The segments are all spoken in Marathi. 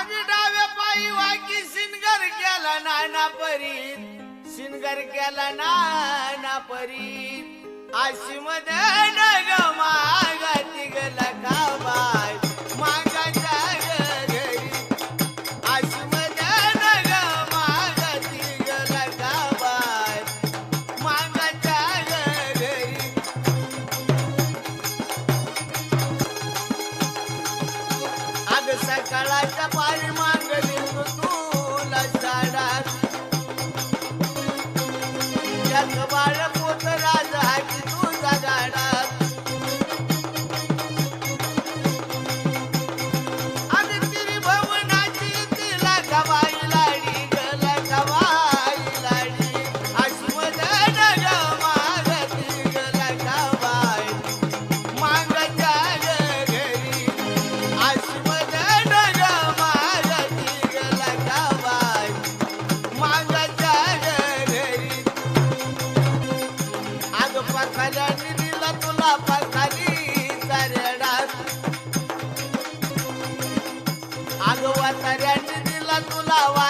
आम्ही डाव्या पायी वाकी सिनगर केला नाना परीत. सिनगर केला नाना परीत. आशी मध्ये नग मागा तिगला काबा. सकाळच्या पारी मागली तुला झाडात. सगळ्यांनी दिला तुला पसारीचा रेडा आगवा तुला वा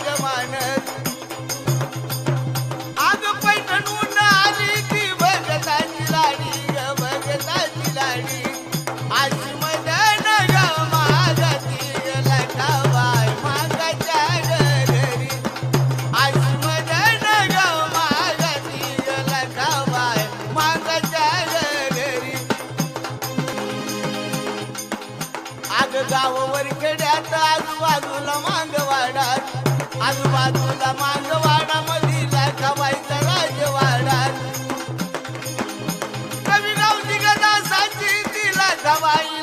गाव वरखेड्यात आजूबाजूला मांगवाडात आजूबाजूला मांगवाडा मधीला खवायचा राजवाडात कवी गाव तिला खवाई